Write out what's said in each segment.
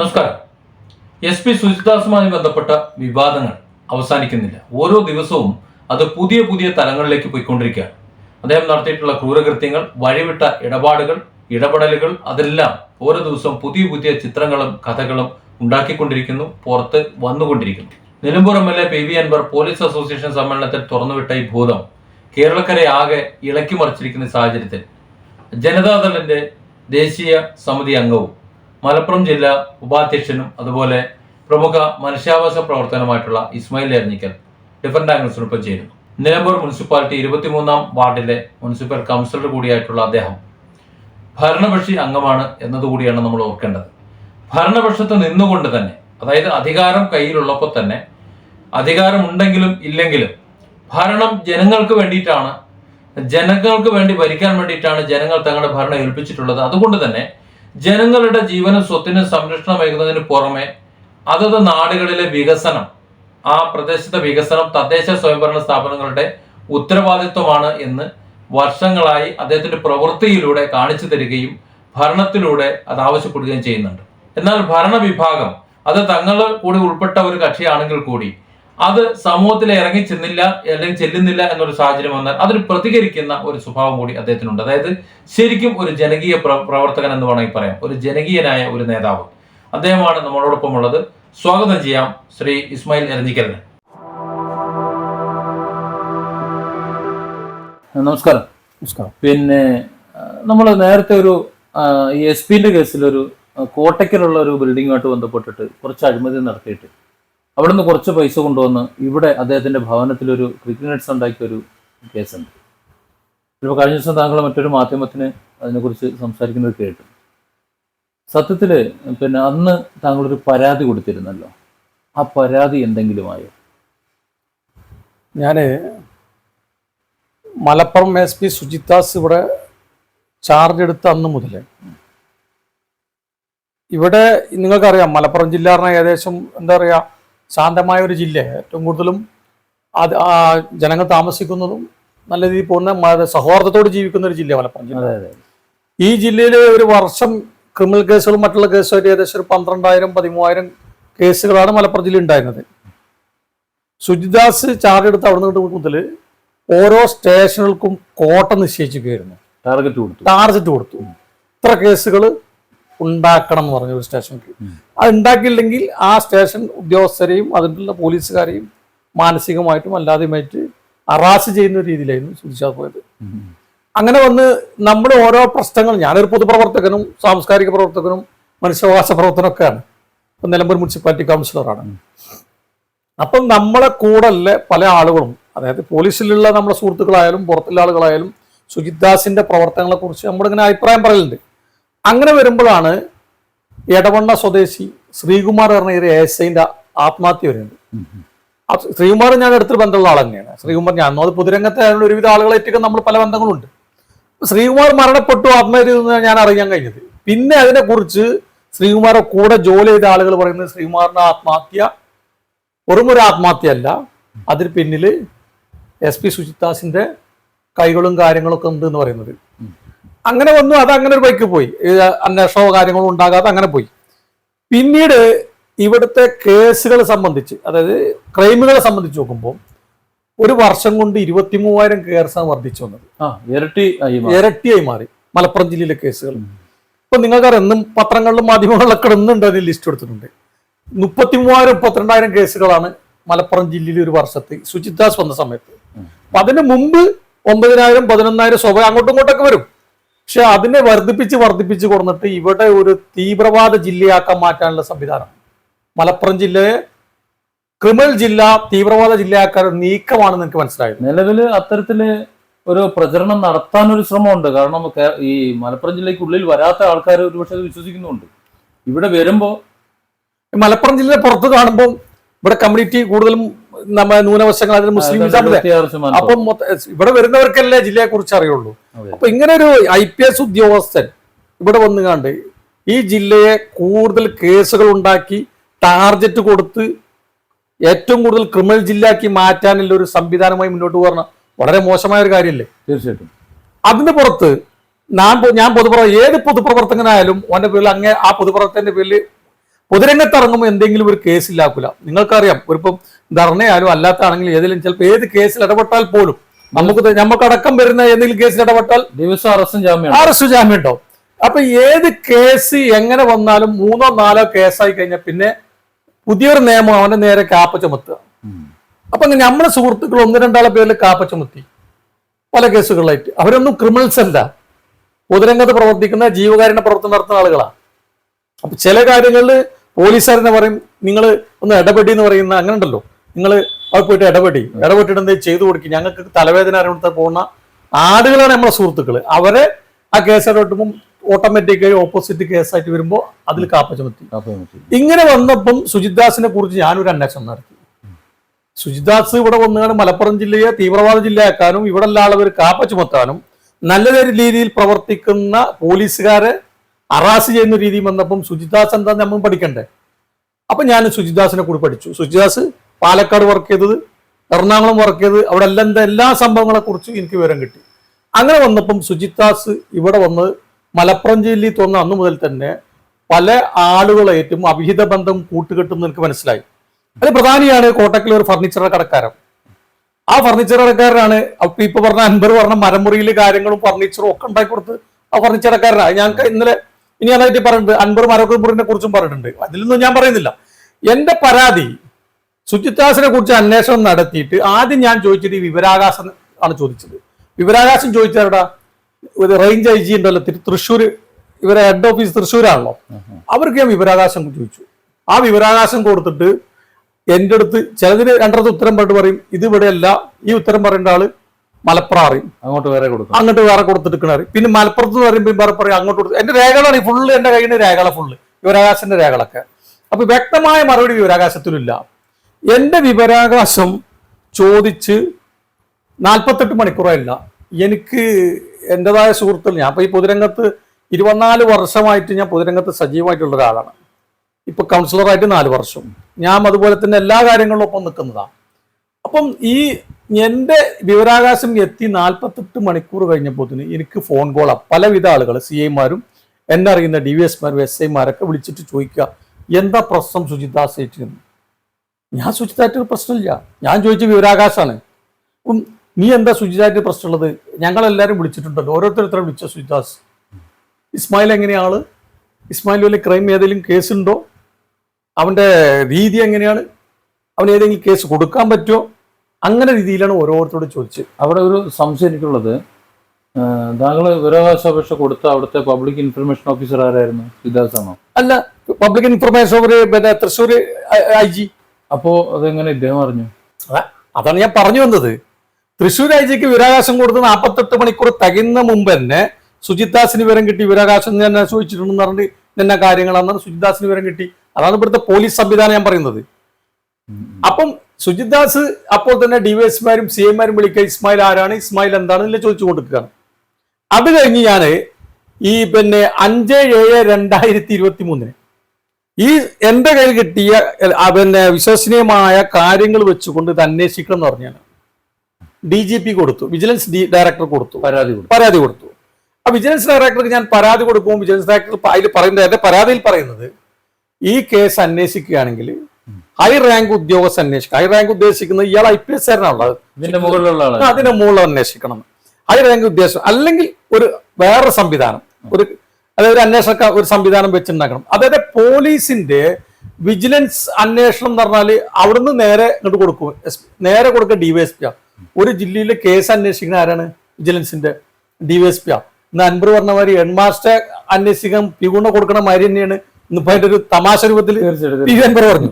നമസ്കാരം. S P സുജിദാസുമായി ബന്ധപ്പെട്ട വിവാദങ്ങൾ അവസാനിക്കുന്നില്ല. ഓരോ ദിവസവും അത് പുതിയ പുതിയ തലങ്ങളിലേക്ക് പോയിക്കൊണ്ടിരിക്കുകയാണ്. അദ്ദേഹം നടത്തിയിട്ടുള്ള ക്രൂരകൃത്യങ്ങൾ വഴിവിട്ട ഇടപാടുകൾ ഇടപെടലുകൾ അതെല്ലാം ഓരോ ദിവസവും പുതിയ പുതിയ ചിത്രങ്ങളും കഥകളും ഉണ്ടാക്കിക്കൊണ്ടിരിക്കുന്നു പുറത്ത് വന്നുകൊണ്ടിരിക്കുന്നു. Nilambur M L A P V Anvar police association സമ്മേളനത്തിൽ തുറന്നുവിട്ട ഈ ഭൂതം കേരളക്കരെ ആകെ ഇളക്കി മറിച്ചിരിക്കുന്ന സാഹചര്യത്തിൽ ജനതാദളിന്റെ ദേശീയ സമിതി അംഗവും മലപ്പുറം ജില്ലാ ഉപാധ്യക്ഷനും അതുപോലെ പ്രമുഖ മനുഷ്യാവകാശ പ്രവർത്തനമായിട്ടുള്ള ഇസ്മായിൽ എർണിക്കൽ ഡിഫറന്റ് ആംഗിൾസിനൊപ്പം ചേരുന്നു. നിലമ്പൂർ മുനിസിപ്പാലിറ്റി ഇരുപത്തിമൂന്നാം വാർഡിലെ മുനിസിപ്പൽ കൗൺസിലർ കൂടിയായിട്ടുള്ള അദ്ദേഹം ഭരണപക്ഷി അംഗമാണ് എന്നതുകൂടിയാണ് നമ്മൾ ഓർക്കേണ്ടത്. ഭരണപക്ഷത്ത് നിന്നുകൊണ്ട് തന്നെ അതായത് അധികാരം കയ്യിലുള്ളപ്പോൾ തന്നെ അധികാരം ഉണ്ടെങ്കിലും ഇല്ലെങ്കിലും ഭരണം ജനങ്ങൾക്ക് വേണ്ടിയിട്ടാണ് ജനങ്ങൾക്ക് വേണ്ടി ഭരിക്കാൻ വേണ്ടിയിട്ടാണ് ജനങ്ങൾ തങ്ങളുടെ ഭരണം ഏൽപ്പിച്ചിട്ടുള്ളത്. അതുകൊണ്ട് തന്നെ ജനങ്ങളുടെ ജീവനും സ്വത്തിനും സംരക്ഷണമേകുന്നതിന് പുറമെ അതത് നാടുകളിലെ വികസനം ആ പ്രദേശത്തെ വികസനം തദ്ദേശ സ്വയംഭരണ സ്ഥാപനങ്ങളുടെ ഉത്തരവാദിത്വമാണ് എന്ന് വർഷങ്ങളായി അദ്ദേഹത്തിന്റെ പ്രവൃത്തിയിലൂടെ കാണിച്ചു തരികയും ഭരണത്തിലൂടെ അത് ആവശ്യപ്പെടുകയും ചെയ്യുന്നുണ്ട്. എന്നാൽ ഭരണവിഭാഗം അത് തങ്ങൾ കൂടി ഉൾപ്പെട്ട ഒരു കക്ഷിയാണെങ്കിൽ കൂടി അത് സമൂഹത്തിൽ ഇറങ്ങി ചെന്നില്ല അല്ലെങ്കിൽ ചെല്ലുന്നില്ല എന്നൊരു സാഹചര്യം വന്നാൽ അതിന് പ്രതികരിക്കുന്ന ഒരു സ്വഭാവം കൂടി അദ്ദേഹത്തിനുണ്ട്. അതായത് ശരിക്കും ഒരു ജനകീയ പ്രവർത്തകൻ എന്ന് വേണമെങ്കിൽ പറയാം. ഒരു ജനകീയനായ ഒരു നേതാവ്. അദ്ദേഹമാണ് നമ്മളോടൊപ്പം ഉള്ളത്. സ്വാഗതം ചെയ്യാം ശ്രീ ഇസ്മായിൽ എരഞ്ഞിക്കലിന്. നമസ്കാരം. നമസ്കാരം. പിന്നെ നമ്മൾ നേരത്തെ ഒരു എസ് പിന്റെ കേസിൽ ഒരു കോട്ടയ്ക്കലുള്ള ഒരു ബിൽഡിങ്ങുമായിട്ട് ബന്ധപ്പെട്ടിട്ട് കുറച്ച് അഴിമതി നടത്തിയിട്ട് അവിടെ നിന്ന് കുറച്ച് പൈസ കൊണ്ടുവന്ന് ഇവിടെ അദ്ദേഹത്തിന്റെ ക്രിക്കറ്റ് നെറ്റ്സ് ഉണ്ടാക്കിയ ഒരു കേസുണ്ട് ഇപ്പോൾ കഴിഞ്ഞ ദിവസം താങ്കൾ മറ്റൊരു മാധ്യമത്തിന് അതിനെക്കുറിച്ച് സംസാരിക്കുന്നത് കേട്ടു. സത്യത്തിൽ പിന്നെ അന്ന് താങ്കളൊരു പരാതി കൊടുത്തിരുന്നല്ലോ. ആ പരാതി എന്തെങ്കിലുമായോ? ഞാൻ മലപ്പുറം എസ് പി സുജിത്താസ് ഇവിടെ ചാർജ് എടുത്ത അന്ന് മുതൽ ഇവിടെ നിങ്ങൾക്കറിയാം മലപ്പുറം ജില്ല ഏകദേശം എന്താ പറയുക ശാന്തമായ ഒരു ജില്ല. ഏറ്റവും കൂടുതലും അത് ആ ജനങ്ങൾ താമസിക്കുന്നതും നല്ല രീതിയിൽ പോകുന്ന സഹോദരത്തോട് സൗഹാർദ്ദത്തോട് ജീവിക്കുന്ന ഒരു ജില്ല മലപ്പുറം ജില്ല. ഈ ജില്ലയിൽ ഒരു വർഷം ക്രിമിനൽ കേസുകളും മറ്റുള്ള കേസുമായിട്ട് ഏകദേശം ഒരു പന്ത്രണ്ടായിരം പതിമൂവായിരം കേസുകളാണ് മലപ്പുറം ജില്ലയിൽ ഉണ്ടായിരുന്നത്. സുജിദാസ് ചാർജ് എടുത്ത് അവിടെ നിന്ന് മുതൽ ഓരോ സ്റ്റേഷനുകൾക്കും കോട്ട നിശ്ചയിച്ചിരിക്കുകയായിരുന്നു ടാർഗറ്റ് കൊടുത്തു. ടാർജറ്റ് കൊടുത്തു. ഇത്ര കേസുകൾ ഉണ്ടാക്കണം എന്ന് പറഞ്ഞു ഒരു സ്റ്റേഷനിൽ അത് ഉണ്ടാക്കിയില്ലെങ്കിൽ ആ സ്റ്റേഷൻ ഉദ്യോഗസ്ഥരെയും അതിനുള്ള പോലീസുകാരെയും മാനസികമായിട്ടും അല്ലാതെയുമായിട്ട് അറാസ് ചെയ്യുന്ന രീതിയിലായിരുന്നു സുജിദാസ് പോയത്. അങ്ങനെ വന്ന് നമ്മുടെ ഓരോ പ്രശ്നങ്ങൾ ഞാനൊരു പൊതുപ്രവർത്തകനും സാംസ്കാരിക പ്രവർത്തകനും മനുഷ്യാവകാശ പ്രവർത്തനമൊക്കെയാണ്. ഇപ്പം നിലമ്പൂർ മുനിസിപ്പാലിറ്റി കൗൺസിലറാണ്. അപ്പം നമ്മളെ കൂടല്ല പല ആളുകളും അതായത് പോലീസിലുള്ള നമ്മുടെ സുഹൃത്തുക്കളായാലും പുറത്തുള്ള ആളുകളായാലും സുജിത് ദാസിന്റെ പ്രവർത്തനങ്ങളെ കുറിച്ച് നമ്മളിങ്ങനെ അഭിപ്രായം പറയലുണ്ട്. അങ്ങനെ വരുമ്പോഴാണ് എടവണ്ണ സ്വദേശി ശ്രീകുമാർ പറഞ്ഞ ഒരു ഐന്റെ ആത്മഹത്യ വരുന്നത്. ശ്രീകുമാർ ഞാൻ അടുത്തൊരു ബന്ധമുള്ള ആൾ തന്നെയാണ്. ശ്രീകുമാർ ഞാൻ അത് പൊതുരംഗത്തെ ഒരുവിധ ആളുകളായിട്ടൊക്കെ നമ്മൾ പല ബന്ധങ്ങളുണ്ട്. ശ്രീകുമാർ മരണപ്പെട്ടു ആത്മഹത്യ ഞാൻ അറിയാൻ കഴിഞ്ഞത്. പിന്നെ അതിനെക്കുറിച്ച് ശ്രീകുമാറെ കൂടെ ജോലി ചെയ്ത ആളുകൾ പറയുന്നത് ശ്രീകുമാറിന്റെ ആത്മഹത്യ വെറും ഒരു ആത്മഹത്യയല്ല അതിന് പിന്നിൽ എസ് പി സുജിത്താസിന്റെ കൈകളും കാര്യങ്ങളൊക്കെ ഉണ്ട് എന്ന് പറയുന്നത്. അങ്ങനെ വന്നു അത് അങ്ങനെ ഒരു ബൈക്ക് പോയി. അന്വേഷണമോ കാര്യങ്ങളോ ഉണ്ടാകാതെ അങ്ങനെ പോയി. പിന്നീട് ഇവിടുത്തെ കേസുകൾ സംബന്ധിച്ച് അതായത് ക്രൈമുകളെ സംബന്ധിച്ച് നോക്കുമ്പോൾ ഒരു വർഷം കൊണ്ട് ഇരുപത്തി മൂവായിരം കേസാണ് വർദ്ധിച്ചു വന്നത്. ഇരട്ടി. ഇരട്ടിയായി മാറി മലപ്പുറം ജില്ലയിലെ കേസുകൾ. ഇപ്പൊ നിങ്ങൾക്കറിയാം എന്നും പത്രങ്ങളിലും മാധ്യമങ്ങളിലൊക്കെ ഇന്നുണ്ട് അതിൽ ലിസ്റ്റ് എടുത്തിട്ടുണ്ട് മുപ്പത്തി മൂവായിരം മുപ്പത്തിരണ്ടായിരം കേസുകളാണ് മലപ്പുറം ജില്ലയിൽ ഒരു വർഷത്തെ സുജിദാസ് വന്ന സമയത്ത്. അപ്പൊ അതിന് മുമ്പ് ഒമ്പതിനായിരം പതിനൊന്നായിരം സ്വഭാവം അങ്ങോട്ടും ഇങ്ങോട്ടൊക്കെ വരും. പക്ഷെ അതിനെ വർദ്ധിപ്പിച്ച് വർദ്ധിപ്പിച്ച് കൊടുത്തിട്ട് ഇവിടെ ഒരു തീവ്രവാദ ജില്ലയാക്കാൻ മാറ്റാനുള്ള സംവിധാനം. മലപ്പുറം ജില്ലയെ ക്രിമിനൽ ജില്ല തീവ്രവാദ ജില്ലയാക്കാൻ ഒരു നീക്കമാണ് നിങ്ങൾക്ക് മനസ്സിലായത് നിലവിൽ അത്തരത്തിൽ ഒരു പ്രചരണം നടത്താൻ ഒരു ശ്രമമുണ്ട്. കാരണം ഈ മലപ്പുറം ജില്ലയ്ക്കുള്ളിൽ വരാത്ത ആൾക്കാർ ഒരുപക്ഷെ അത് വിശ്വസിക്കുന്നുണ്ട്. ഇവിടെ വരുമ്പോ മലപ്പുറം ജില്ലയെ പുറത്ത് കാണുമ്പോൾ ഇവിടെ കമ്മ്യൂണിറ്റി കൂടുതലും നമ്മുടെ ന്യൂനപക്ഷങ്ങൾ അതിന് മുസ്ലിം അപ്പം ഇവിടെ വരുന്നവർക്കല്ലേ ജില്ലയെ കുറിച്ച് അറിയുള്ളൂ. അപ്പൊ ഇങ്ങനെ ഒരു ഐ പി എസ് ഉദ്യോഗസ്ഥൻ ഇവിടെ വന്നു കണ്ട് ഈ ജില്ലയെ കൂടുതൽ കേസുകൾ ഉണ്ടാക്കി ടാർജറ്റ് കൊടുത്ത് ഏറ്റവും കൂടുതൽ ക്രിമിനൽ ജില്ലയാക്കി മാറ്റാനുള്ള ഒരു സംവിധാനമായി മുന്നോട്ട് പോകുന്ന വളരെ മോശമായ ഒരു കാര്യമല്ലേ? തീർച്ചയായിട്ടും. അതിന് പുറത്ത് ഞാൻ ഞാൻ പൊതുപ്രവ ഏത് പൊതുപ്രവർത്തകനായാലും ഓന്റെ പേരിൽ അങ്ങേ ആ പൊതുപ്രവർത്തകന്റെ പേരിൽ പൊതുരംഗത്ത് ഇറങ്ങുമ്പോൾ എന്തെങ്കിലും ഒരു കേസ് കേസില്ലാക്കില്ല നിങ്ങൾക്കറിയാം ഒരിപ്പം ധർണയാലും അല്ലാത്താണെങ്കിലും ഏതെങ്കിലും ചിലപ്പോൾ ഏത് കേസിൽ ഇടപെട്ടാൽ പോലും നമുക്ക് നമുക്കടക്കം വരുന്ന ഏതെങ്കിലും കേസിൽ ഇടപെട്ടാൽ ദിവസം അറസ്റ്റും ജാമ്യം അറസ്റ്റ് ജാമ്യം ഉണ്ടാവും. അപ്പൊ ഏത് കേസ് എങ്ങനെ വന്നാലും മൂന്നോ നാലോ കേസായി കഴിഞ്ഞാൽ പിന്നെ പുതിയൊരു നിയമം അവന്റെ നേരെ കാപ്പ ചുമത്തുക. അപ്പൊ അങ്ങനെ നമ്മുടെ സുഹൃത്തുക്കൾ ഒന്ന് രണ്ടാളെ പേരിൽ കാപ്പ ചുമത്തി. പല കേസുകളിലായിട്ട്. അവരൊന്നും ക്രിമിനൽസ് അല്ല. പൊതുരംഗത്ത് പ്രവർത്തിക്കുന്ന ജീവകാരുണ്യ പ്രവർത്തനം നടത്തുന്ന ആളുകളാണ് അപ്പൊ ചില കാര്യങ്ങളിൽ പോലീസുകാരെന്ന് പറയും നിങ്ങൾ ഒന്ന് ഇടപെടി എന്ന് പറയുന്ന അങ്ങനെ ഉണ്ടല്ലോ. നിങ്ങൾ അവിടെ പോയിട്ട് ഇടപെടി. ഇടപെട്ടിട്ട് എന്തെങ്കിലും ചെയ്തു കൊടുക്കും? ഞങ്ങൾക്ക് തലവേദന അറിവിടുത്തെ പോകുന്ന ആടുകളാണ് നമ്മളെ സുഹൃത്തുക്കൾ അവരെ ആ കേസ് ഇടപെട്ടുമ്പോൾ ഓട്ടോമാറ്റിക്കായി ഓപ്പോസിറ്റ് കേസായിട്ട് വരുമ്പോൾ അതിൽ കാപ്പ ചുമത്തി. ഇങ്ങനെ വന്നപ്പം സുജിത്ദാസിനെ കുറിച്ച് ഞാനൊരു അന്വേഷണം നടത്തി. സുജിത്ദാസ് ഇവിടെ വന്നുകാണ് മലപ്പുറം ജില്ലയെ തീവ്രവാദ ജില്ലയാക്കാനും ഇവിടെ ഉള്ള ആളവർ കാപ്പ ചുമത്താനും നല്ല രീതിയിൽ പ്രവർത്തിക്കുന്ന പോലീസുകാരെ അറാസ് ചെയ്യുന്ന രീതി വന്നപ്പം സുജിദാസ് എന്താ നമ്മൾ പഠിക്കണ്ടേ? അപ്പൊ ഞാൻ സുജിദാസിനെ കൂടി പഠിച്ചു. സുജിദാസ് പാലക്കാട് വർക്ക് ചെയ്തത് എറണാകുളം വർക്ക് ചെയ്തത് അവിടെ എല്ലാം എല്ലാ സംഭവങ്ങളെ കുറിച്ച് എനിക്ക് വിവരം കിട്ടി. അങ്ങനെ വന്നപ്പം സുജിദാസ് ഇവിടെ വന്ന് മലപ്പുറം ജില്ലയിൽ തോന്ന അന്നു മുതൽ തന്നെ പല ആളുകളേറ്റും അവിഹിത ബന്ധം കൂട്ടുകെട്ടും എനിക്ക് മനസ്സിലായി. അത് പ്രധാനിയാണ് കോട്ടക്കിലെ ഒരു ഫർണിച്ചർ കടക്കാരൻ. ആ ഫർണിച്ചർ കടക്കാരനാണ് ഇപ്പൊ പറഞ്ഞ അൻപർ പറഞ്ഞ മരമുറിയിലെ കാര്യങ്ങളും ഫർണിച്ചറും ഒക്കെ ഉണ്ടാക്കി കൊടുത്ത് ആ ഫർണിച്ചർ കടക്കാരനാണ്. ഞങ്ങൾക്ക് ഇന്നലെ ഇനി അതായിട്ട് പറഞ്ഞിട്ടുണ്ട് അൻപർ മുറിനെ കുറിച്ചും പറഞ്ഞിട്ടുണ്ട്. അതിലൊന്നും ഞാൻ പറയുന്നില്ല. എന്റെ പരാതി സുജിത്ദാസിനെ കുറിച്ച് അന്വേഷണം നടത്തിയിട്ട് ആദ്യം ഞാൻ ചോദിച്ചത് ഈ വിവരാകാശം ആണ് ചോദിച്ചത്. വിവരാകാശം ചോദിച്ചാരുടെ ഒരു റേഞ്ച് ഐ ജി ഉണ്ടല്ലോ തൃശ്ശൂർ ഇവരെ ഹെഡ് ഓഫീസ് തൃശ്ശൂരാണല്ലോ. അവർക്ക് ഞാൻ വിവരാകാശം ചോദിച്ചു. ആ വിവരാകാശം കൊടുത്തിട്ട് എന്റെ അടുത്ത് ചിലതിന് രണ്ടടുത്ത് ഉത്തരം പറഞ്ഞിട്ട് പറയും. ഇത് ഇവിടെയല്ല ഈ ഉത്തരം പറയേണ്ട ആൾ മലപ്പുറം അറിയും അങ്ങോട്ട് വേറെ കൊടുക്കും. അങ്ങോട്ട് വേറെ കൊടുത്തിട്ട് പിന്നെ മലപ്പുറത്ത് എന്ന് പറയുമ്പോൾ വേറെ പറയും അങ്ങോട്ട് കൊടുത്തു. എന്റെ രേഖകളാണ് ഈ ഫുള്ള് എന്റെ കയ്യിൽ രേഖകള ഫുള്ള് വിവരാകാശന്റെ രേഖകളൊക്കെ. അപ്പൊ വ്യക്തമായ മറുപടി വിവരാകാശത്തിലില്ല എന്റെ വിവരാകാശം ചോദിച്ച് നാൽപ്പത്തെട്ട് മണിക്കൂറല്ല. എനിക്ക് എന്റെതായ സുഹൃത്തുക്കൾ ഞാൻ ഇപ്പൊ ഈ പൊതുരംഗത്ത് ഇരുപത്തിനാല് വർഷമായിട്ട് ഞാൻ പൊതുരംഗത്ത് സജീവമായിട്ടുള്ള ഒരാളാണ്. ഇപ്പൊ കൗൺസിലറായിട്ട് നാല് വർഷം. ഞാൻ അതുപോലെ തന്നെ എല്ലാ കാര്യങ്ങളിലും ഒപ്പം നിൽക്കുന്നതാണ്. അപ്പം ഈ എന്റെ വിവരാകാശം എത്തി നാൽപ്പത്തെട്ട് മണിക്കൂർ കഴിഞ്ഞപ്പോൾ എനിക്ക് ഫോൺ കോളാ പലവിധ ആളുകൾ സി ഐമാരും എന്നെ അറിയുന്ന ഡി വി എസ്മാരും എസ് ഐമാരൊക്കെ വിളിച്ചിട്ട് ചോദിക്കുക എന്താ പ്രശ്നം സുജിദാസ് എന്ന്. ഞാൻ സുജിതായിട്ട് പ്രശ്നമില്ല. ഞാൻ ചോദിച്ച വിവരാകാശമാണ് അപ്പം നീ എന്താ സുജിതായിട്ട് പ്രശ്നമുള്ളത്? ഞങ്ങളെല്ലാവരും വിളിച്ചിട്ടുണ്ടല്ലോ. ഓരോരുത്തരും വിളിച്ച സുജിദാസ് ഇസ്മായിൽ എങ്ങനെയാണ് ഇസ്മായിൽ വലിയ ക്രൈം ഏതെങ്കിലും കേസുണ്ടോ അവന്റെ രീതി എങ്ങനെയാണ്? അവൻ ഏതെങ്കിലും കേസ് കൊടുക്കാൻ പറ്റുമോ? അങ്ങനെ രീതിയിലാണ് ഓരോരുത്തരോട് ചോദിച്ചത് അവിടെ ഒരു സംശയം എനിക്കുള്ളത്. താങ്കൾ വിവരാവകാശാപേക്ഷ കൊടുത്ത അവിടുത്തെ പബ്ലിക് ഇൻഫർമേഷൻ ഓഫീസർ ആരായിരുന്നു? സിദ്ധാർത്ഥ അല്ല പബ്ലിക് ഇൻഫർമേഷൻ പിന്നെ തൃശ്ശൂർ ഐ ജി അപ്പോ അതെങ്ങനെ ഇദ്ദേഹം അറിഞ്ഞു? അതാണ് ഞാൻ പറഞ്ഞു വന്നത്. തൃശ്ശൂർ ഐ ജിക്ക് വിവരാകാശം കൊടുത്ത് നാൽപ്പത്തെട്ട് മണിക്കൂർ തികയുന്ന മുമ്പ് തന്നെ സുജിത്ദാസിന് വിവരം കിട്ടി. വിവരാകാശം ഞാൻ ചോദിച്ചിട്ടുണ്ടെന്ന് പറഞ്ഞിട്ട് ഇന്ന കാര്യങ്ങളാണെന്ന് സുജിത്ദാസിന് വിവരം കിട്ടി. അതാണ് ഇവിടുത്തെ പോലീസ് സംവിധാനം ഞാൻ പറയുന്നത്. അപ്പം സുജിത്ദാസ് അപ്പോൾ തന്നെ ഡിവൈഎസ്മാരും സി എമാരും വിളിക്കുക ഇസ്മായിൽ ആരാണ് ഇസ്മായിൽ എന്താണ് എന്താണെന്നില്ല ചോദിച്ചു കൊടുക്കുകയാണ് അത് കഴിഞ്ഞ് ഞാൻ ഈ പിന്നെ അഞ്ച് ഏഴ് രണ്ടായിരത്തി ഇരുപത്തി മൂന്നിന് ഈ എന്റെ കയ്യിൽ കിട്ടിയ പിന്നെ വിശ്വസനീയമായ കാര്യങ്ങൾ വെച്ചുകൊണ്ട് ഇത് അന്വേഷിക്കണം എന്ന് പറഞ്ഞാണ്. ഡി ജി പി കൊടുത്തു വിജിലൻസ് ഡി ഡയറക്ടർ കൊടുത്തു. പരാതി കൊടുത്തു. പരാതി കൊടുത്തു. ആ വിജിലൻസ് ഡയറക്ടർക്ക് ഞാൻ പരാതി കൊടുക്കുമ്പോൾ വിജിലൻസ് ഡയറക്ടർ അതിൽ പറയുന്നത് എന്റെ പരാതിയിൽ പറയുന്നത് ഈ കേസ് അന്വേഷിക്കുകയാണെങ്കിൽ ഹൈ റാങ്ക് ഉദ്യോഗസ്ഥ അന്വേഷിക്കുക ഹൈ റാങ്ക് ഉദ്ദേശിക്കുന്നത് ഇയാൾ ഐ പി എസ് കാരനാണുള്ളത് ഇതിന്റെ മുകളിലുള്ള ആളാണ് അതിന്റെ മുകളിൽ അന്വേഷിക്കണം. ഹൈ റാങ്ക് ഉദ്ദേശം അല്ലെങ്കിൽ ഒരു വേറെ സംവിധാനം ഒരു അതായത് ഒരു അന്വേഷണ ഒരു സംവിധാനം വെച്ചുണ്ടാക്കണം അതായത് പോലീസിന്റെ വിജിലൻസ് അന്വേഷണം എന്ന് പറഞ്ഞാൽ അവിടുന്ന് നേരെ ഇങ്ങോട്ട് കൊടുക്കും. നേരെ കൊടുക്കുക ഡിവൈഎസ്പി ആ. ഒരു ജില്ലയിലെ കേസ് അന്വേഷിക്കുന്ന ആരാണ്? വിജിലൻസിന്റെ ഡിവൈഎസ്പി ആ. ഇന്ന് അൻപർ പറഞ്ഞ മാതിരി ഹെഡ് മാസ്റ്റർ അന്വേഷിക്കാൻ പിഗുണ കൊടുക്കണ മാതിരി തന്നെയാണ് ഇന്നിപ്പോ അതിന്റെ ഒരു തമാശ രൂപത്തിൽ പറഞ്ഞു.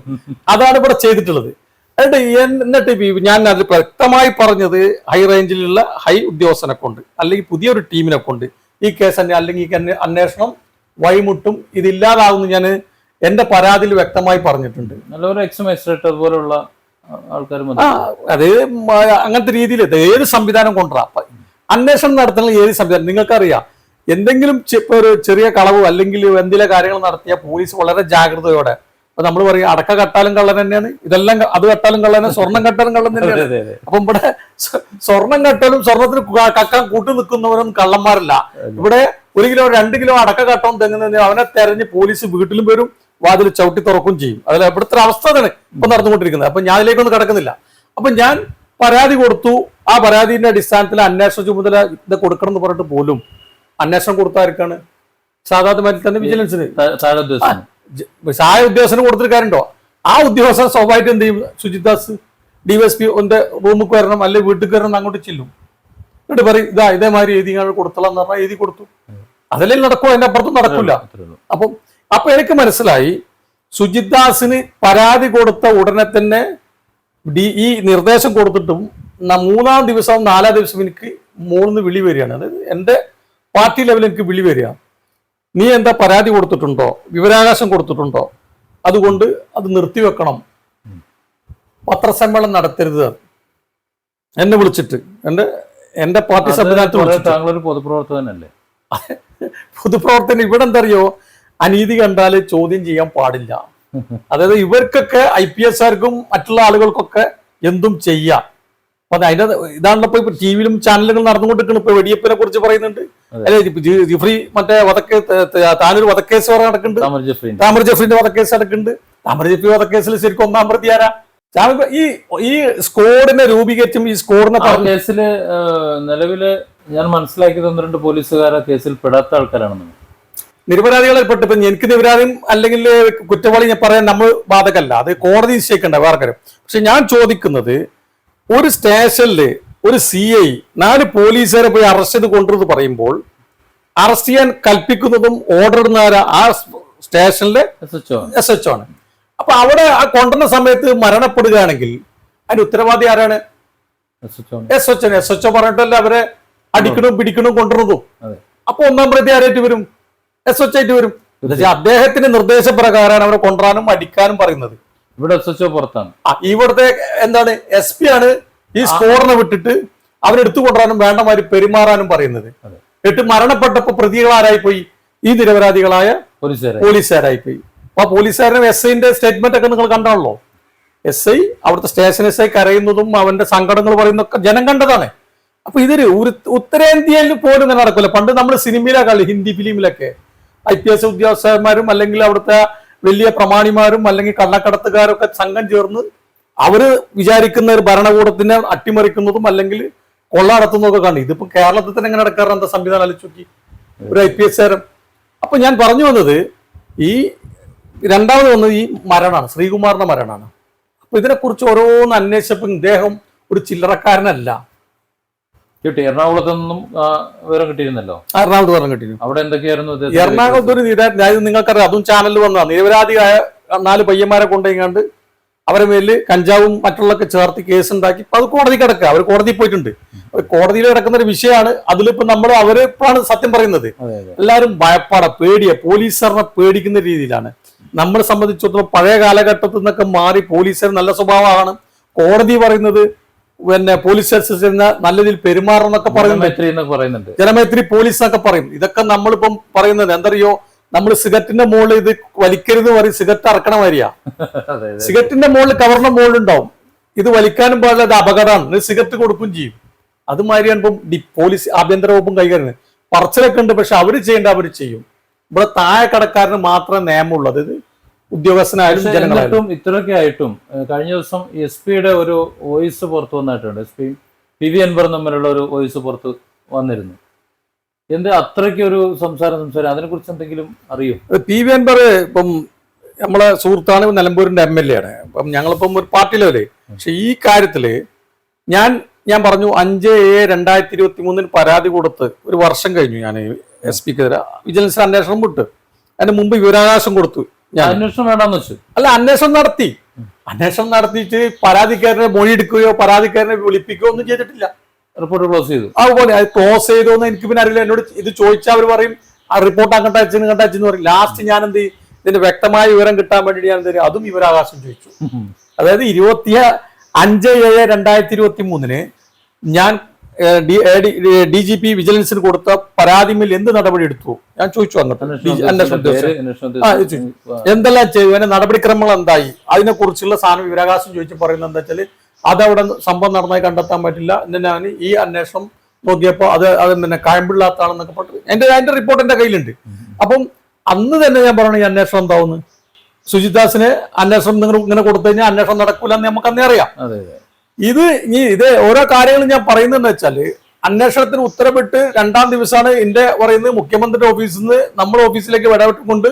അതാണ് ഇവിടെ ചെയ്തിട്ടുള്ളത്. എന്നിട്ട് എന്നിട്ട് ഞാൻ അത് വ്യക്തമായി പറഞ്ഞത് ഹൈ റേഞ്ചിലുള്ള ഹൈ ഉദ്യോഗസ്ഥനെ കൊണ്ട് അല്ലെങ്കിൽ പുതിയൊരു ടീമിനെ കൊണ്ട് ഈ കേസ് തന്നെ അല്ലെങ്കിൽ ഈ അന്വേഷണം വഴിമുട്ടും ഇതില്ലാതാവുന്നു ഞാൻ എന്റെ പരാതിയിൽ വ്യക്തമായി പറഞ്ഞിട്ടുണ്ട്. നല്ലൊരു എക്സ് മജിസ്ട്രേറ്റ് അതുപോലുള്ള ആൾക്കാർ അത് അങ്ങനത്തെ രീതിയിൽ ഏത് സംവിധാനം കൊണ്ടുവരാം അന്വേഷണം നടത്തുന്ന ഏത് സംവിധാനം? നിങ്ങൾക്കറിയാം. എന്തെങ്കിലും ഒരു ചെറിയ കളവ് അല്ലെങ്കിൽ എന്തെങ്കിലും കാര്യങ്ങൾ നടത്തിയ പോലീസ് വളരെ ജാഗ്രതയോടെ. അപ്പൊ നമ്മൾ പറയും അടക്ക കട്ടാലും കള്ളൻ തന്നെയാണ്. ഇതെല്ലാം അത് കട്ടാലും കള്ളനെ സ്വർണം കട്ടാലും കള്ളൻ തന്നെയാണ്. അതെ ഇവിടെ സ്വ- സ്വർണം കട്ടാലും സ്വർണത്തിന് കക്കാൻ കൂട്ടു നിൽക്കുന്നവരും കള്ളന്മാരല്ല. ഇവിടെ ഒരു കിലോ രണ്ട് കിലോ അടക്ക കട്ടവും തെങ്ങുന്ന അവനെ തെരഞ്ഞ് പോലീസ് വീട്ടിലും വരും വാതിൽ ചവിട്ടി തുറക്കും ചെയ്യും. അതിൽ ഇവിടുത്തെ അവസ്ഥ തന്നെ ഇപ്പൊ നടന്നുകൊണ്ടിരിക്കുന്നത്. അപ്പൊ ഞാൻ അതിലേക്കൊന്നും കിടക്കുന്നില്ല. അപ്പൊ ഞാൻ പരാതി കൊടുത്തു. ആ പരാതിന്റെ അടിസ്ഥാനത്തിൽ അന്വേഷണ ചുമതല ഇത് കൊടുക്കണം എന്ന് പറഞ്ഞിട്ട് പോലും അന്വേഷണം കൊടുത്താർക്കാണ് സാധാരണ തന്നെ വിജിലൻസിന് സഹായ ഉദ്യോഗസ്ഥന്. കൊടുത്തിരിക്കാരുണ്ടോ ആ ഉദ്യോഗസ്ഥൻ സ്വാഭാവികം എന്ത് ചെയ്യും? സുജിത് ദാസ് ഡിവൈഎസ്പി ഒന്റെ റൂമിൽ വരണം അല്ലെങ്കിൽ വീട്ടിൽ വരണം അങ്ങോട്ട് ചെല്ലും. എന്നിട്ട് പറയും ഇതാ ഇതേമാതിരി എഴുതി ഞങ്ങൾ കൊടുത്തളം എന്ന് പറഞ്ഞാൽ എഴുതി കൊടുത്തു. അതല്ലേ നടക്കുമോ അതിന്റെ അപ്പുറത്തും നടക്കില്ല. അപ്പം അപ്പൊ എനിക്ക് മനസ്സിലായി സുജിത് ദാസിന് പരാതി കൊടുത്ത ഉടനെ തന്നെ ഡി ഈ നിർദ്ദേശം കൊടുത്തിട്ടും മൂന്നാം ദിവസം നാലാം ദിവസം എനിക്ക് മൂന്ന് വിളി വരികയാണ്. അതായത് എന്റെ പാർട്ടി ലെവലിൽ എനിക്ക് വിളി വരിക. നീ എന്താ പരാതി കൊടുത്തിട്ടുണ്ടോ? വിവരാകാശം കൊടുത്തിട്ടുണ്ടോ? അതുകൊണ്ട് അത് നിർത്തിവെക്കണം പത്രസമ്മേളനം നടത്തരുത്. എന്നെ വിളിച്ചിട്ട്. എന്റെ എന്റെ പാർട്ടി സംവിധാനത്തിൽ താങ്കളൊരു പൊതുപ്രവർത്തകനല്ലേ? പൊതുപ്രവർത്തനം ഇവിടെ എന്തറിയോ അനീതി കണ്ടാൽ ചോദ്യം ചെയ്യാൻ പാടില്ല. അതായത് ഇവർക്കൊക്കെ ഐ പി എസ് ആർക്കും മറ്റുള്ള ആളുകൾക്കൊക്കെ എന്തും ചെയ്യാം. അപ്പൊ അത് അതിന്റെ ഇതാണല്ലോ ഇപ്പൊ ടി വിയിലും ചാനലുകൾ നടന്നുകൊണ്ടിരിക്കുന്നു ഇപ്പൊ വെടിയപ്പിനെ കുറിച്ച് പറയുന്നുണ്ട്. അല്ലെ ജിഫ്രി മറ്റേ വധക്കേ താനൊരു വധക്കേസ് പറയാൻ നടക്കുന്നുണ്ട്. താമര ജഫ്രിന്റെ വധക്കേസ് നടക്കുന്നുണ്ട്. താമര ജഫ്രി വധക്കേസിൽ ശരിക്കും ഒന്നാം പ്രതി ആരാ? ഈ ഈ സ്കോഡിനെ രൂപീകരിച്ചും ഈ സ്കോഡിനെ കേസിൽ നിലവിൽ ഞാൻ മനസ്സിലാക്കി തന്നിട്ടുണ്ട് പോലീസുകാരെ കേസിൽ പെടാത്ത ആൾക്കാരാണെന്ന് നിരപരാധികളെ പെട്ടു ഇപ്പൊ എനിക്ക് നിരപരാധിയും അല്ലെങ്കിൽ കുറ്റവാളി ഞാൻ പറയാൻ നമ്മൾ ബാധകല്ല. അത് കോടതി നിശ്ചയിക്കേണ്ട വേറെ കാര്യം. പക്ഷെ ഞാൻ ചോദിക്കുന്നത് ഒരു സ്റ്റേഷനിൽ ഒരു സി ഐ നാല് പോലീസുകാരെ പോയി അറസ്റ്റ് ചെയ്ത് കൊണ്ടുവന്ന് പറയുമ്പോൾ അറസ്റ്റ് ചെയ്യാൻ കൽപ്പിക്കുന്നതും ഓർഡർ ഇടുന്ന ആ സ്റ്റേഷനിലെ എസ് എച്ച് ആണ്. അപ്പൊ അവിടെ ആ കൊണ്ടുവന്ന സമയത്ത് മരണപ്പെടുകയാണെങ്കിൽ അതിന് ഉത്തരവാദി ആരാണ്? എസ് എച്ച് എസ് എച്ച് പറഞ്ഞിട്ടല്ല അവരെ അടിക്കണോ പിടിക്കണോ കൊണ്ടുവന്നതും അപ്പൊ ഒന്നാം പ്രതി ആരായിട്ട് വരും? എസ് എച്ച് ആയിട്ട് വരും. അദ്ദേഹത്തിന്റെ നിർദ്ദേശപ്രകാരമാണ് അവരെ കൊണ്ടുവരാനും അടിക്കാനും പറയുന്നത്. ഇവിടെ എസ് എച്ച് പുറത്താണ്. ഇവിടുത്തെ എന്താണ് എസ് പി ആണ് ഈ സ്കോറിനെ വിട്ടിട്ട് അവരെടുത്തു കൊണ്ടുവരാനും വേണ്ട മാതിരി പെരുമാറാനും പറയുന്നത്. എട്ട് എന്നിട്ട് മരണപ്പെട്ടപ്പോ പ്രതികൾ ആരായി പോയി ഈ നിരപരാധികളായ പോലീസുകാരെ പോലീസുകാരായി. പോയി അപ്പൊ പോലീസുകാരനും എസ് ഐന്റെ സ്റ്റേറ്റ്മെന്റ് ഒക്കെ നിങ്ങൾ കണ്ടാണല്ലോ? എസ് ഐ അവിടുത്തെ സ്റ്റേഷൻ എസ് ഐ കരയുന്നതും അവന്റെ സങ്കടങ്ങൾ പറയുന്നതൊക്കെ ജനം കണ്ടതാണ്. അപ്പൊ ഇതൊരു ഉത്തരേന്ത്യയിൽ പോലും ഇങ്ങനെ നടക്കില്ല. പണ്ട് നമ്മൾ സിനിമയിലെ കളി ഹിന്ദി ഫിലിമിലൊക്കെ ഐ പി എസ് ഉദ്യോഗസ്ഥന്മാരും അല്ലെങ്കിൽ അവിടുത്തെ വലിയ പ്രമാണിമാരും അല്ലെങ്കിൽ കള്ളക്കടത്തുകാരും ഒക്കെ സംഘം ചേർന്ന് അവർ വിചാരിക്കുന്ന ഒരു ഭരണകൂടത്തിനെ അട്ടിമറിക്കുന്നതും അല്ലെങ്കിൽ കൊള്ള നടത്തുന്നതൊക്കെ കണ്ടു. ഇതിപ്പോ കേരളത്തിൽ തന്നെ എങ്ങനെ നടക്കാറ് എന്താ? സംവിധാനം അലച്ചുക്കി ഒരു ഐ പി എസ് കാരൻ. അപ്പൊ ഞാൻ പറഞ്ഞു വന്നത് ഈ രണ്ടാമത് വന്നത് ഈ മരണമാണ്. ശ്രീകുമാറിന്റെ മരണമാണ്. അപ്പൊ ഇതിനെക്കുറിച്ച് ഓരോന്ന് അന്വേഷിച്ചപ്പോൾ ഇദ്ദേഹം ഒരു ചില്ലറക്കാരനല്ല. കിട്ടി എറണാകുളത്ത് നിന്നും വിവരം കിട്ടിയിരുന്നല്ലോ? എറണാകുളത്ത് വിവരം കിട്ടിയിരുന്നു. അവിടെ എന്തൊക്കെയായിരുന്നു എറണാകുളത്ത് ഒരു നിര അതായത് നിങ്ങൾക്കറിയാം അതും ചാനലിൽ വന്നതാണ് നിരപരാധിയായ നാല് പയ്യന്മാരെ കൊണ്ടുപോയിങ്ങാണ്ട് അവരെ മേലിൽ കഞ്ചാവും മറ്റുള്ളതൊക്കെ ചേർത്ത് കേസ് ഉണ്ടാക്കി ഇപ്പൊ അത് കോടതി കിടക്കുക അവർ കോടതിയിൽ പോയിട്ടുണ്ട്. കോടതിയിൽ കിടക്കുന്ന ഒരു വിഷയമാണ്. അതിലിപ്പോ നമ്മൾ അവരിപ്പാണ് സത്യം പറയുന്നത്? എല്ലാവരും ഭയപ്പാട പേടിയ. പോലീസുകാരനെ പേടിക്കുന്ന രീതിയിലാണ്. നമ്മളെ സംബന്ധിച്ചിടത്തോളം പഴയ കാലഘട്ടത്തിൽ നിന്നൊക്കെ മാറി പോലീസുകാർ നല്ല സ്വഭാവമാണ്. കോടതി പറയുന്നത് പിന്നെ പോലീസ് സ്റ്റേഷനിൽ നല്ല രീതിയിൽ പെരുമാറണം എന്നൊക്കെ പറയുന്നുണ്ട്. ജനമൈത്രി പോലീസ് എന്നൊക്കെ പറയും. ഇതൊക്കെ നമ്മളിപ്പം പറയുന്നത് എന്തറിയോ? നമ്മൾ സിഗരറ്റിന്റെ മുകളിൽ ഇത് വലിക്കരുത് പറയും. സിഗരറ്റ് അറക്കണ മാതിരിയാ. സിഗരറ്റിന്റെ മുകളിൽ കവറിന്റെ മുകളിൽ ഉണ്ടാവും ഇത് വലിക്കാനും പാടില്ല അത് അപകടമാണ്. സിഗരറ്റ് കൊടുക്കും ചെയ്യും. അതുമാതിരിയാണ് ഇപ്പം പോലീസ് ആഭ്യന്തര വകുപ്പും കൈകാര്യം. പറച്ചിലൊക്കെ ഉണ്ട് പക്ഷെ അവർ ചെയ്യേണ്ട അവർ ചെയ്യും. ഇവിടെ താഴെ കടക്കാരന് മാത്രമേ നിയമമുള്ളൂ. അതായത് ഉദ്യോഗസ്ഥനായാലും എന്നിട്ടും ഇത്രയൊക്കെ ആയിട്ടും കഴിഞ്ഞ ദിവസം എസ് പിയുടെ ഒരു വോയിസ് പുറത്തു വന്നിട്ടുണ്ട്. എസ് പി പി വി അൻവറും തമ്മിലുള്ള ഒരു വോയിസ് പുറത്ത് വന്നിരുന്നു. എന്ത് അത്രയ്ക്ക് ഒരു സംസാരം സംസാരം? അതിനെ കുറിച്ച് എന്തെങ്കിലും അറിയോ? പി വി അൻവർ ഇപ്പം നമ്മളെ സുഹൃത്താണ് നിലമ്പൂരിന്റെ എം എൽ എ ആണ്. അപ്പം ഞങ്ങളിപ്പം ഒരു പാർട്ടിയിലല്ലേ? പക്ഷെ ഈ കാര്യത്തിൽ ഞാൻ ഞാൻ പറഞ്ഞു അഞ്ച് ഏ രണ്ടായിരത്തി ഇരുപത്തി മൂന്നിന് പരാതി കൊടുത്ത് ഒരു വർഷം കഴിഞ്ഞു ഞാൻ എസ് പിക്കെതിരെ വിജിലൻസ് അന്വേഷണം വിട്ട്. അതിന് മുമ്പ് വിവരാവകാശം കൊടുത്തു. അന്വേഷണം വേണ്ടെന്ന് വെച്ചു. അല്ല അന്വേഷണം നടത്തി. അന്വേഷണം നടത്തിയിട്ട് പരാതിക്കാരനെ മൊഴി എടുക്കുകയോ പരാതിക്കാരനെ വിളിപ്പിക്കുകയോ ഒന്നും ചെയ്തിട്ടില്ല. റിപ്പോർട്ട് ക്ലോസ് ചെയ്തു. അതുപോലെ അത് ക്ലോസ് ചെയ്തു എന്ന് എനിക്ക് പിന്നെ അറിയില്ല. എന്നോട് ഇത് ചോദിച്ചാൽ അവർ പറയും ആ റിപ്പോർട്ട് അങ്ങോട്ട് അയച്ചു ഇങ്ങോട്ട് അയച്ചെന്ന് പറയും. ലാസ്റ്റ് ഞാൻ എന്ത്? ഇതിന്റെ വ്യക്തമായ വിവരം കിട്ടാൻ വേണ്ടി ഞാൻ എന്ത് ചെയ്യും? അതും വിവരാവകാശം ചോദിച്ചു. അതായത് ഇരുപത്തിയ അഞ്ച് ഏഴ് രണ്ടായിരത്തി ഇരുപത്തി മൂന്നിന് ഞാൻ ഡി ജി പി വിജിലൻസിന് കൊടുത്ത പരാതിമേൽ എന്ത് നടപടി എടുത്തു? ഞാൻ ചോദിച്ചു അങ്ങോട്ട്. എന്തെല്ലാം ചെയ്തു? അതിന്റെ നടപടിക്രമങ്ങൾ എന്തായി? അതിനെ കുറിച്ചുള്ള സാധനം വിവരാകാശം ചോദിച്ചു പറയുന്നത് എന്താ വെച്ചാൽ അതവിടെ സംഭവം നടന്നായി കണ്ടെത്താൻ പറ്റില്ല. എന്ന് ഞാൻ ഈ അന്വേഷണം നോക്കിയപ്പോ അത് അത് പിന്നെ കായമ്പിള്ളാത്താണെന്നൊക്കെ പറഞ്ഞു എന്റെ അതിന്റെ റിപ്പോർട്ട് എന്റെ കയ്യിലുണ്ട്. അപ്പം അന്ന് തന്നെ ഞാൻ പറഞ്ഞു ഈ അന്വേഷണം എന്താവുന്നു സുജിദാസിന് അന്വേഷണം നിങ്ങൾ ഇങ്ങനെ കൊടുത്തു കഴിഞ്ഞാൽ അന്വേഷണം നടക്കൂല എന്ന് നമുക്ക് അന്നേ അറിയാം. ഇത് ഇനി ഇത് ഓരോ കാര്യങ്ങളും ഞാൻ പറയുന്നതെന്ന് വെച്ചാൽ അന്വേഷണത്തിന് ഉത്തരവിട്ട് രണ്ടാം ദിവസമാണ് എന്റെ പറയുന്നത് മുഖ്യമന്ത്രിയുടെ ഓഫീസിൽ നിന്ന് നമ്മുടെ ഓഫീസിലേക്ക് ഇടപെട്ടുകൊണ്ട്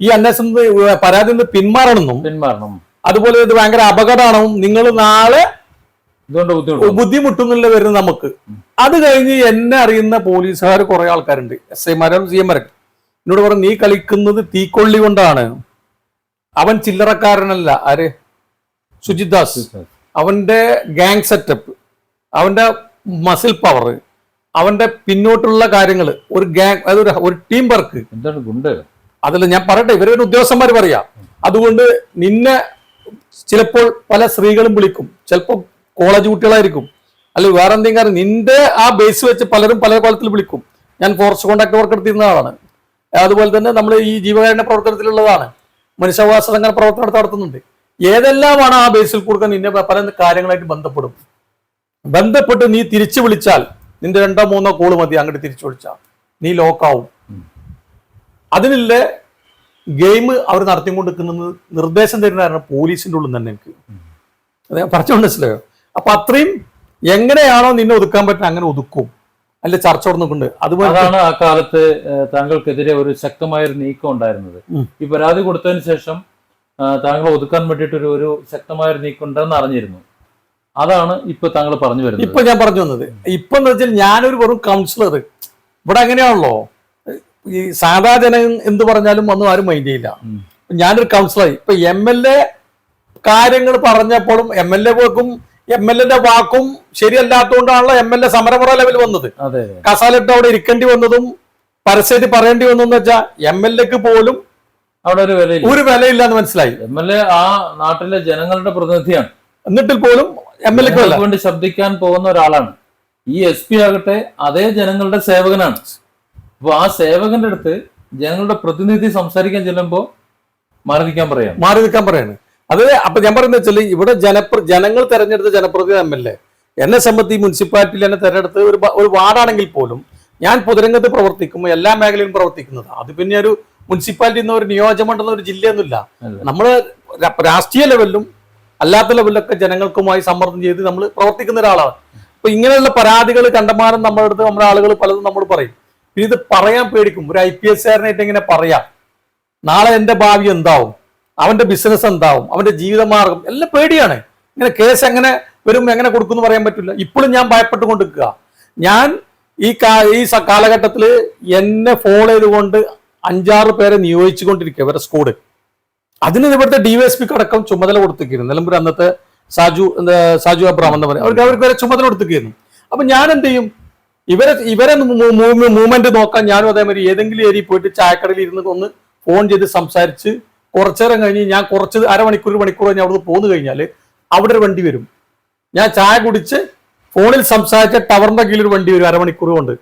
ഈ അന്വേഷണത്തിന് പരാതി നിന്ന് പിന്മാറണമെന്നും പിന്മാറണം. അതുപോലെ ഇത് ഭയങ്കര അപകടമാണെന്നും നിങ്ങൾ നാളെ ബുദ്ധിമുട്ടുന്നില്ല വരുന്നത് നമുക്ക്. അത് കഴിഞ്ഞ് എന്നെ അറിയുന്ന പോലീസുകാർ കുറെ ആൾക്കാരുണ്ട്. എസ് ഐമാരും സി എം എമാരൊക്കെ എന്നോട് പറഞ്ഞു നീ കളിക്കുന്നത് തീക്കൊള്ളി കൊണ്ടാണ്. അവൻ ചില്ലറക്കാരനല്ല. ആര്? സുജിത് ദാസ്. അവന്റെ ഗാങ് സെറ്റപ്പ് അവന്റെ മസിൽ പവർ അവന്റെ പിന്നോട്ടുള്ള കാര്യങ്ങൾ ഒരു ഗാങ് അതൊരു ഒരു- ടീം വർക്ക് എന്താണ് ഗുണ്ട്? അതിൽ ഞാൻ പറയട്ടെ ഇവരൊരു ഉദ്യോഗസ്ഥന്മാർ പറയാ. അതുകൊണ്ട് നിന്നെ ചിലപ്പോൾ പല സ്ത്രീകളും വിളിക്കും. ചിലപ്പോൾ കോളേജ് കുട്ടികളായിരിക്കും. അല്ലെങ്കിൽ വേറെ എന്തെങ്കിലും കാര്യം നിന്റെ ആ ബേസ് വെച്ച് പലരും പല കോലത്തിൽ വിളിക്കും. ഞാൻ ഫോറസ്റ്റ് കോൺടാക്ട് വർക്ക് എടുത്തിരുന്ന ആളാണ്. അതുപോലെ തന്നെ നമ്മൾ ഈ ജീവകാരുണ്യ പ്രവർത്തനത്തിലുള്ളതാണ്. മനുഷ്യാവകാശ സംഘടന പ്രവർത്തനം നടത്തുന്നുണ്ട്. ഏതെല്ലാമാണ് ആ ബേസിൽ കൊടുക്കാൻ നിന്നെ പല കാര്യങ്ങളായിട്ട് ബന്ധപ്പെടും? ബന്ധപ്പെട്ട് നീ തിരിച്ചു വിളിച്ചാൽ നിന്റെ രണ്ടോ മൂന്നോ കോൾ മതി അങ്ങോട്ട് തിരിച്ചു വിളിച്ചാൽ നീ ലോക്കാവും അതിനുള്ള ഗെയിം അവർ നടത്തിക്കൊണ്ടിരിക്കുന്നത് നിർദ്ദേശം തരുന്നതാണ് പോലീസിന്റെ ഉള്ളിൽ തന്നെ എനിക്ക്. അത് ഞാൻ പറഞ്ഞു മനസ്സിലായോ? അപ്പൊ അത്രയും എങ്ങനെയാണോ നിന്നെ ഒതുക്കാൻ പറ്റുന്നത് അങ്ങനെ ഒതുക്കും. അല്ലെ ചർച്ച കൊടുക്കുന്നുണ്ട് അതുപോലെ ആ കാലത്ത് താങ്കൾക്കെതിരെ ഒരു ശക്തമായ ഒരു നീക്കം ഉണ്ടായിരുന്നത്. ഈ പരാതി കൊടുത്തതിന് ശേഷം ആ, താങ്കളെ ഒതുക്കാൻ വേണ്ടിയിട്ട് ഒരു ശക്തമായ ഒരു നീക്കം ഉണ്ടെന്ന് അറിഞ്ഞിരുന്നു. അതാണ് ഇപ്പൊ താങ്കൾ പറഞ്ഞു വരുന്നത്. ഇപ്പൊ ഞാൻ പറഞ്ഞു വന്നത്. ഇപ്പൊ എന്ന് വെച്ചാൽ ഞാനൊരു വെറും കൗൺസിലർ ഇവിടെ അങ്ങനെയാണല്ലോ. ഈ സാധാ ജനം എന്ത് പറഞ്ഞാലും ഒന്നും ആരും മൈൻഡ് ചെയ്യില്ല. ഞാനൊരു കൗൺസിലർ ഇപ്പൊ എം എൽ എ കാര്യങ്ങൾ പറഞ്ഞപ്പോഴും എം എൽ എ വാക്കും എം എൽ എന്റെ വാക്കും ശരിയല്ലാത്തതുകൊണ്ടാണല്ലോ എം എൽ എ സമരമുറ ലെവൽ വന്നത്. അതെ കസാലിട്ട് അവിടെ ഇരിക്കേണ്ടി വന്നതും പരസ്യമായിട്ട് പറയേണ്ടി വന്നതെന്ന് വെച്ചാൽ എം എൽ എക്ക് പോലും അവിടെ ഒരു വില ഒരു വിലയില്ല എന്ന് മനസ്സിലായി. എം എൽ എ ആ നാട്ടിലെ ജനങ്ങളുടെ പ്രതിനിധിയാണ്. എന്നിട്ടിൽ പോലും എം എൽ എക്ക് വേണ്ടി ശബ്ദിക്കാൻ പോകുന്ന ഒരാളാണ്. ഈ എസ് പി ആകട്ടെ അതേ ജനങ്ങളുടെ സേവകനാണ്. അപ്പൊ ആ സേവകന്റെ അടുത്ത് ജനങ്ങളുടെ പ്രതിനിധി സംസാരിക്കാൻ ചെല്ലുമ്പോ മാറി നിൽക്കാൻ പറയാം മാറി നിൽക്കാൻ പറയാണ്. അത് അപ്പൊ ഞാൻ പറയുന്നത് വെച്ചാൽ ഇവിടെ ജനപ്ര ജനങ്ങൾ തെരഞ്ഞെടുത്ത ജനപ്രതിനിധി എം എൽ എ എന്നെ സംബന്ധിച്ച് ഈ മുനിസിപ്പാലിറ്റിയിൽ എന്നെ തെരഞ്ഞെടുത്ത് ഒരു ഒരു വാർഡാണെങ്കിൽ പോലും ഞാൻ പൊതുരംഗത്ത് പ്രവർത്തിക്കുമ്പോൾ എല്ലാ മേഖലയിലും പ്രവർത്തിക്കുന്നത്. അത് പിന്നെ ഒരു മുനിസിപ്പാലിറ്റി എന്ന ഒരു നിയോജകമണ്ഡലം ഒരു ജില്ലയൊന്നുമില്ല. നമ്മൾ നമ്മൾ രാഷ്ട്രീയ ലെവലിലും അല്ലാത്ത ലെവലിലൊക്കെ ജനങ്ങൾക്കുമായി സമ്മർദ്ദം ചെയ്ത് നമ്മൾ പ്രവർത്തിക്കുന്ന ഒരാളാണ്. അപ്പൊ ഇങ്ങനെയുള്ള പരാതികൾ കണ്ടമാനം നമ്മുടെ അടുത്ത് നമ്മുടെ ആളുകൾ പലതും നമ്മൾ പറയും. പിന്നെ ഇത് പറയാൻ പേടിക്കും. ഒരു ഐ പി എസ് കാരനായിട്ട് എങ്ങനെ പറയാം. നാളെ എന്റെ ഭാവി എന്താവും? അവന്റെ ബിസിനസ് എന്താവും? അവന്റെ ജീവിതമാർഗം എല്ലാം പേടിയാണ്. ഇങ്ങനെ കേസ് എങ്ങനെ വരും എങ്ങനെ കൊടുക്കും പറയാൻ പറ്റില്ല. ഇപ്പോഴും ഞാൻ ഭയപ്പെട്ടുകൊണ്ടിരിക്കുക. ഞാൻ ഈ കാ ഈ സ- എന്നെ ഫോളോ ചെയ്തുകൊണ്ട് അഞ്ചാറ് പേരെ നിയോഗിച്ചുകൊണ്ടിരിക്കുക ഇവരുടെ സ്കോഡ് അതിന് ഇവിടുത്തെ ഡിവൈഎസ്പിക്ക് അടക്കം ചുമതല കൊടുത്തിരിക്കുന്നു. നിലമ്പൂർ അന്നത്തെ സാജു സാജു അബ്രാം എന്ന് പറയും അവർക്ക് അവർക്ക് വരെ ചുമതല കൊടുത്തിരിക്കുന്നു. അപ്പൊ ഞാൻ എന്ത് ചെയ്യും? ഇവരെ ഇവരെ മൂവ്മെന്റ് നോക്കാൻ ഞാനും അതേമാതിരി ഏതെങ്കിലും ഏരിയയിൽ പോയിട്ട് ചായക്കടയിൽ ഇരുന്ന് ഒന്ന് ഫോൺ ചെയ്ത് സംസാരിച്ച് കുറച്ചേരം കഴിഞ്ഞ് ഞാൻ കുറച്ച് അരമണിക്കൂർ മണിക്കൂർ കഴിഞ്ഞ് അവിടുന്ന് പോന്നു കഴിഞ്ഞാൽ അവിടെ ഒരു വണ്ടി വരും. ഞാൻ ചായ കുടിച്ച് ഫോണിൽ സംസാരിച്ച ടവറിന്റെ കീഴിൽ ഒരു വണ്ടി വരും അരമണിക്കൂർ കൊണ്ട്.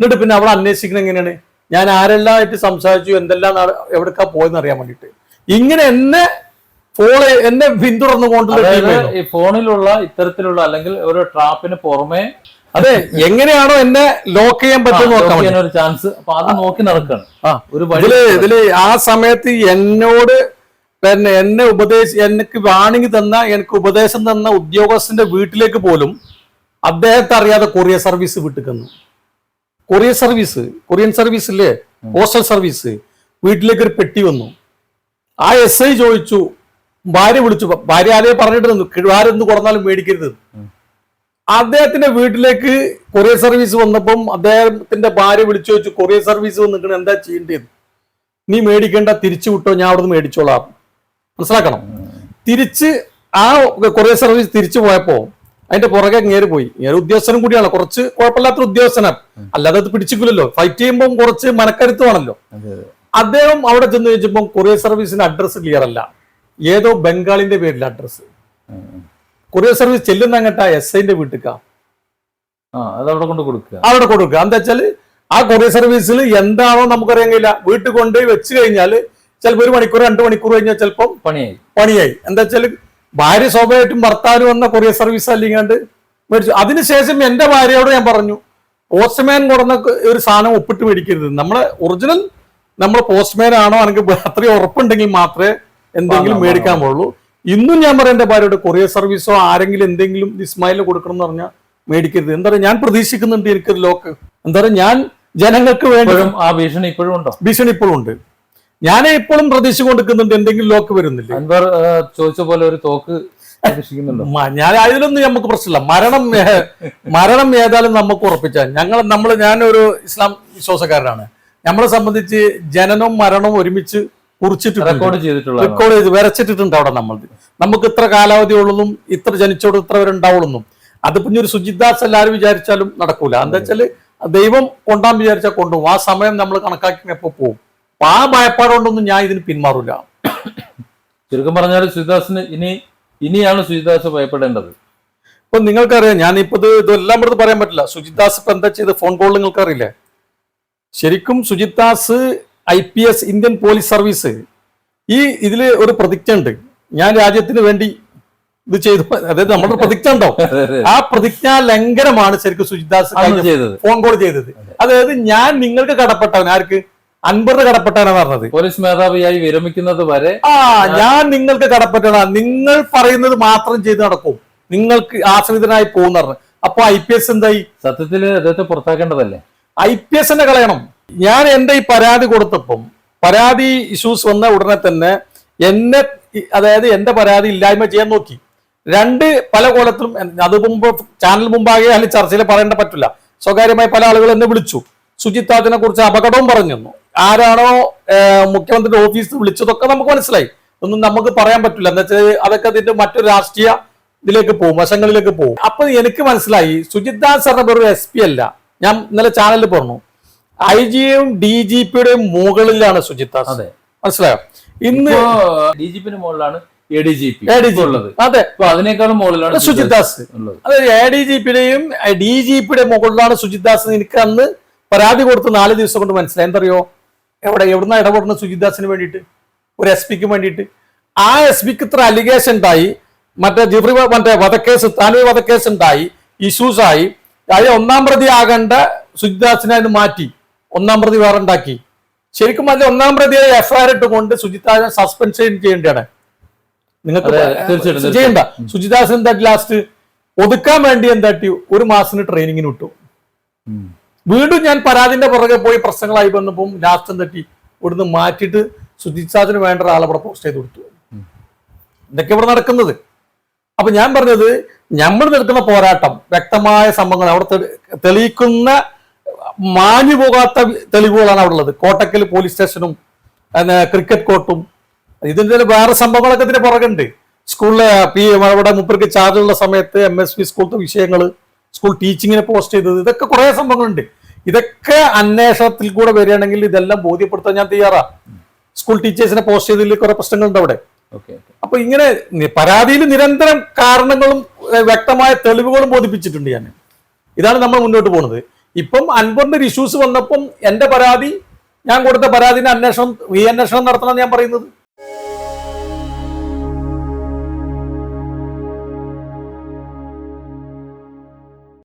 എന്നിട്ട് പിന്നെ അവിടെ അന്വേഷിക്കുന്നത് എങ്ങനെയാണ്? ഞാൻ ആരെല്ലാം ആയിട്ട് സംസാരിച്ചു എന്തെല്ലാം എവിടെക്കാ പോയെന്ന് അറിയാൻ വേണ്ടിട്ട് ഇങ്ങനെ എന്നെ ഫോൺ എന്നെ പിന്തുടർന്നുകൊണ്ടുള്ള അതായത് ഈ ഫോണിലുള്ള ഇത്തരത്തിലുള്ള അല്ലെങ്കിൽ ഒരു ട്രാപ്പിന് പുറമെ അതെ എങ്ങനെയാണോ എന്നെ ലോക്ക് ചെയ്യാൻ പറ്റുന്ന. ഒരു ചാൻസ് അപ്പൊ അത് നോക്കി നടക്കാണ്. ഒരു വഴി ഇതിൽ ഇതിൽ ആ സമയത്ത് എന്നോട് പിന്നെ എന്നെ ഉപദേശി എനിക്ക് വാണിംഗ് തന്ന എനിക്ക് ഉപദേശം തന്ന ഉദ്യോഗസ്ഥന്റെ വീട്ടിലേക്ക് പോലും അദ്ദേഹത്തെ അറിയാതെ കൊറിയർ സർവീസ് വിട്ടുക്കുന്നു കൊറിയർ സർവീസ് കൊറിയൻ സർവീസ് ഇല്ലേ? Postal service. വീട്ടിലേക്ക് ഒരു പെട്ടി വന്നു. ആ എസ് ഐ ചോദിച്ചു ഭാര്യ വിളിച്ചു. ഭാര്യ ആരെയും പറഞ്ഞിട്ട് നിന്നു. കുറഞ്ഞാലും മേടിക്കരുത്. അദ്ദേഹത്തിന്റെ വീട്ടിലേക്ക് കൊറിയർ സർവീസ് വന്നപ്പം അദ്ദേഹത്തിന്റെ ഭാര്യ വിളിച്ചു ചോദിച്ചു കൊറിയർ സർവീസ് വന്നിട്ട് എന്താ ചെയ്യേണ്ടത്? നീ മേടിക്കേണ്ട തിരിച്ചു വിട്ടോ ഞാൻ അവിടുന്ന് മേടിച്ചോളാം. മനസ്സിലാക്കണം? തിരിച്ച് ആ കൊറിയർ സർവീസ് തിരിച്ചു പോയപ്പോ അതിന്റെ പുറകെ ഇങ്ങേര് പോയി. ഇങ്ങനെ ഉദ്യോഗസ്ഥനും കൂടിയാണ് കുറച്ച് കുഴപ്പമില്ലാത്ത ഉദ്യോഗസ്ഥനാണ്. അല്ലാതെ അത് പിടിച്ചിക്കില്ലല്ലോ. ഫൈറ്റ് ചെയ്യുമ്പോൾ കുറച്ച് മനക്കരുത്തുവാണല്ലോ. അദ്ദേഹം അവിടെ ചെന്ന് ചോദിച്ചപ്പോൾ കൊറിയർ സർവീസിന്റെ അഡ്രസ്സ് ക്ലിയർ അല്ല. ഏതോ ബംഗാളിന്റെ പേരിൽ അഡ്രസ്സ്. കൊറിയർ സർവീസ് ചെല്ലുന്ന അങ്ങട്ടാ എസ് ഐന്റെ വീട്ടിക്കാ. അവിടെ കൊണ്ട് കൊടുക്കുക. അവിടെ കൊടുക്കുക. എന്താ വെച്ചാൽ ആ കൊറിയർ സർവീസിൽ എന്താണോ നമുക്കറിയാൻ കഴിയില്ല. വീട്ടിൽ കൊണ്ടുപോയി വെച്ച് കഴിഞ്ഞാൽ ചിലപ്പോൾ ഒരു മണിക്കൂർ രണ്ട് മണിക്കൂർ കഴിഞ്ഞാൽ ചിലപ്പോൾ പണിയായി. പണിയായി. എന്താ വെച്ചാൽ ഭാര്യ സ്വാഭാവികമായിട്ടും ഭർത്താവ് വന്ന കൊറിയർ സർവീസ് അല്ലാണ്ട് മേടിച്ചു അതിനുശേഷം എന്റെ ഭാര്യയോട് ഞാൻ പറഞ്ഞു പോസ്റ്റ്മാൻ കൊടുന്ന ഒരു സാധനം ഒപ്പിട്ട് മേടിക്കരുത്. നമ്മളെ ഒറിജിനൽ നമ്മൾ പോസ്റ്റ്മാൻ ആണോ അല്ലെങ്കിൽ അത്രയും ഉറപ്പുണ്ടെങ്കിൽ മാത്രമേ എന്തെങ്കിലും മേടിക്കാൻ പോളൂ ഇന്നും ഞാൻ പറയാം എന്റെ ഭാര്യയോട് കൊറിയർ സർവീസോ ആരെങ്കിലും എന്തെങ്കിലും ഇസ്മായിലിന് കൊടുക്കണം എന്ന് പറഞ്ഞാൽ മേടിക്കരുത്. എന്താ പറയുക ഞാൻ പ്രതീക്ഷിക്കുന്നുണ്ട് എനിക്കൊരു ലോക്ക് എന്താ പറയുക ഞാൻ ജനങ്ങൾക്ക് വേണ്ടി ആ ഭീഷണി ഇപ്പോഴും ഉണ്ടോ? ഭീഷണി ഇപ്പോഴും ഉണ്ട്. ഞാൻ ഇപ്പോഴും പ്രതീക്ഷിച്ചുകൊണ്ടിരിക്കുന്നുണ്ട് എന്തെങ്കിലും ലോക്ക് വരുന്നില്ല? അൻവർ ചോദിച്ച പോലെ ഒരു തോക്ക് ഞാൻ അതിലൊന്നും നമുക്ക് പ്രശ്നമില്ല. മരണം മരണം ഏതായാലും നമുക്ക് ഉറപ്പിച്ച ഞങ്ങൾ നമ്മൾ ഞാനൊരു ഇസ്ലാം വിശ്വാസക്കാരനാണ്. നമ്മളെ സംബന്ധിച്ച് ജനനവും മരണവും ഒരുമിച്ച് കുറിച്ചിട്ട് റെക്കോർഡ് ചെയ്തിട്ടുള്ള റെക്കോർഡ് ചെയ്ത് വരച്ചിട്ടിട്ടുണ്ട് അവിടെ നമ്മൾ. നമുക്ക് ഇത്ര കാലാവധി ഉള്ളതും ഇത്ര ജനിച്ചോട് ഇത്ര വരെ ഉണ്ടാവുള്ളൂ അത് പിന്നെ ഒരു സുജിദാസ് എല്ലാവരും വിചാരിച്ചാലും നടക്കൂല. എന്താ വെച്ചാൽ ദൈവം കൊണ്ടാൻ വിചാരിച്ചാൽ കൊണ്ടുപോകും. ആ സമയം നമ്മൾ കണക്കാക്കി എപ്പോ പോകും അപ്പൊ ആ ഭയപ്പാടുകൊണ്ടൊന്നും ഞാൻ ഇതിന് പിന്മാറില്ല ചുരുക്കം പറഞ്ഞാൽ സുജിദാസിന് ഇനി ഇനിയാണ് സുജിദാസ് ഭയപ്പെടേണ്ടത്. ഇപ്പൊ നിങ്ങൾക്കറിയാം ഞാൻ ഇപ്പൊ ഇത് ഇതെല്ലാം ഇവിടെ പറയാൻ പറ്റില്ല. സുജിദാസ് ഇപ്പൊ എന്താ ചെയ്ത്? ഫോൺ കോൾ നിങ്ങൾക്ക് അറിയില്ലേ ശരിക്കും Sujidas I P S Indian police service ഈ ഇതിൽ ഒരു പ്രതിജ്ഞ ഉണ്ട് ഞാൻ രാജ്യത്തിന് വേണ്ടി ഇത് ചെയ്തു. അതായത് നമ്മുടെ പ്രതിജ്ഞ ഉണ്ടോ ആ പ്രതിജ്ഞാ ലംഘനമാണ് ശരിക്കും സുജിത് ദാസ് അന്ന് കഴിഞ്ഞ ചെയ്തത്. ഫോൺ കോൾ ചെയ്തത്. അതായത് ഞാൻ നിങ്ങൾക്ക് കടപ്പെട്ടവൻ ആർക്ക്? അൻപറിന് കടപ്പെട്ടാണ് പറഞ്ഞത്. പോലീസ് മേധാവിയായി വിരമിക്കുന്നത് വരെ ആ ഞാൻ നിങ്ങൾക്ക് കടപ്പെട്ടതാണ്. നിങ്ങൾ പറയുന്നത് മാത്രം ചെയ്ത് നടക്കും. നിങ്ങൾക്ക് ആശ്രിതനായി പോകുന്ന പറഞ്ഞു. അപ്പൊ ഐ പി എസ് എന്തായി? സത്യത്തിൽ അദ്ദേഹത്തെ പുറത്താക്കേണ്ടതല്ലേ? ഐ പി എസിനെ കളയണം. ഞാൻ എന്റെ ഈ പരാതി കൊടുത്തപ്പം പരാതി ഇഷ്യൂസ് വന്ന ഉടനെ തന്നെ എന്നെ അതായത് എന്റെ പരാതി ഇല്ലായ്മ ചെയ്യാൻ നോക്കി. രണ്ട് പല കോലത്തിലും അത് മുമ്പ് ചാനൽ മുമ്പാകെ അല്ലെങ്കിൽ ചർച്ചയിൽ പറയേണ്ട പറ്റില്ല. സ്വകാര്യമായി പല ആളുകൾ എന്നെ വിളിച്ചു. ശുചിത്വത്തിനെ കുറിച്ച് അപകടവും പറഞ്ഞു ആരാണോ മുഖ്യമന്ത്രിയുടെ ഓഫീസ് വിളിച്ചതൊക്കെ നമുക്ക് മനസ്സിലായി. ഒന്നും നമുക്ക് പറയാൻ പറ്റില്ല. എന്താ വെച്ചാൽ അതൊക്കെ അതിന്റെ മറ്റൊരു രാഷ്ട്രീയ ഇതിലേക്ക് പോകും വശങ്ങളിലേക്ക് പോകും. അപ്പൊ എനിക്ക് മനസ്സിലായി സുജിത് ദാസ് പറഞ്ഞ വെറും എസ് പി അല്ല. ഞാൻ ഇന്നലെ ചാനലിൽ പറഞ്ഞു ഐ ജിയും ഡി ജി പിയുടെയും മുകളിലാണ് സുജിത് ദാസ്. അതെ. മനസ്സിലായോ? ഇന്ന് ഡി ജി പിന്നെ മുകളിലാണ് എ ഡി ജി പി. ഉള്ളത്. അതെ. അതിനേക്കാളും മുകളിലാണ് സുജിത് ദാസ്. ഉള്ളത്. അത് എ ഡി ജി പിയുടെയും ഡി ജി പിയുടെ മുകളിലാണ് സുജിത് ദാസ് എനിക്ക് അന്ന് പരാതി കൊടുത്ത് നാല് ദിവസം കൊണ്ട് മനസ്സിലായി. എന്തറിയോ? എവിടെ എവിടുന്ന ഇടപെടുന്ന സുജിദാസിന് വേണ്ടിയിട്ട്? ഒരു എസ് പിക്ക് വേണ്ടിയിട്ട്. ആ എസ് പിക്ക് ഇത്ര അലിഗേഷൻ ഉണ്ടായി. മറ്റേ ജിഫ്രി വ- മറ്റേ വധക്കേസ് താനൂർ വധക്കേസ് ഉണ്ടായി. ഇഷ്യൂസ് ആയി. അതിൽ ഒന്നാം പ്രതി ആകേണ്ട സുജിദാസിനെ അതിന് മാറ്റി. ഒന്നാം പ്രതി വേറെ ഉണ്ടാക്കി. ശരിക്കും അതിൽ ഒന്നാം പ്രതിയെ എഫ്ഐആർ ഇട്ടുകൊണ്ട് സുജിതാസിനെ സസ്പെൻഡ് സസ്പെൻഷൻ ചെയ്യേണ്ടതാണ്. നിങ്ങൾക്ക് ചെയ്യണ്ട. സുജിദാസ് എന്താ ലാസ്റ്റ് ഒതുക്കാൻ വേണ്ടി എന്താട്ടി? ഒരു മാസത്തിന് ട്രെയിനിങ്ങിന് വിട്ടു. വീണ്ടും ഞാൻ പരാതിന്റെ പുറകെ പോയി പ്രശ്നങ്ങളായി വന്നപ്പോൾ ലാസ്റ്റം തട്ടി ഇവിടുന്ന് മാറ്റിയിട്ട് സുജിത്സാദിന് വേണ്ട ഒരാളെ ഇവിടെ പോസ്റ്റ് ചെയ്ത് കൊടുത്തു. എന്തൊക്കെ ഇവിടെ നടക്കുന്നത്. അപ്പൊ ഞാൻ പറഞ്ഞത് നമ്മൾ നിൽക്കുന്ന പോരാട്ടം വ്യക്തമായ സംഭവങ്ങൾ അവിടെ തെളി- തെളിയിക്കുന്ന മാഞ്ഞു പോകാത്ത തെളിവുകളാണ് അവിടെ ഉള്ളത്. കോട്ടക്കൽ പോലീസ് സ്റ്റേഷനും ക്രിക്കറ്റ് കോർട്ടും ഇതിന്റെ വേറെ സംഭവങ്ങളൊക്കെ ഇതിന്റെ പുറകുണ്ട്. സ്കൂളിലെ പി അവിടെ മുപ്പർക്ക് ചാർജുള്ള സമയത്ത് എം എസ് പി സ്കൂളിലത്തെ വിഷയങ്ങൾ സ്കൂൾ ടീച്ചിങ്ങിനെ പോസ്റ്റ് ചെയ്തത്. ഇതൊക്കെ കുറെ സംഭവങ്ങളുണ്ട്. ഇതൊക്കെ അന്വേഷണത്തിൽ കൂടെ വരികയാണെങ്കിൽ ഇതെല്ലാം ബോധ്യപ്പെടുത്താൻ ഞാൻ തയ്യാറാ. സ്കൂൾ ടീച്ചേഴ്സിനെ പോസ്റ്റ് ചെയ്തതിൽ കുറെ പ്രശ്നങ്ങളുണ്ട് അവിടെ. അപ്പൊ ഇങ്ങനെ പരാതിയിൽ നിരന്തരം കാരണങ്ങളും വ്യക്തമായ തെളിവുകളും ബോധിപ്പിച്ചിട്ടുണ്ട് ഞാൻ. ഇതാണ് നമ്മൾ മുന്നോട്ട് പോകുന്നത് ഇപ്പം അൻപറിന്റെ ഇഷ്യൂസ് വന്നപ്പം എന്റെ പരാതി ഞാൻ കൊടുത്ത പരാതിന്റെ അന്വേഷണം റീ അന്വേഷണം നടത്തണം ഞാൻ പറയുന്നത്.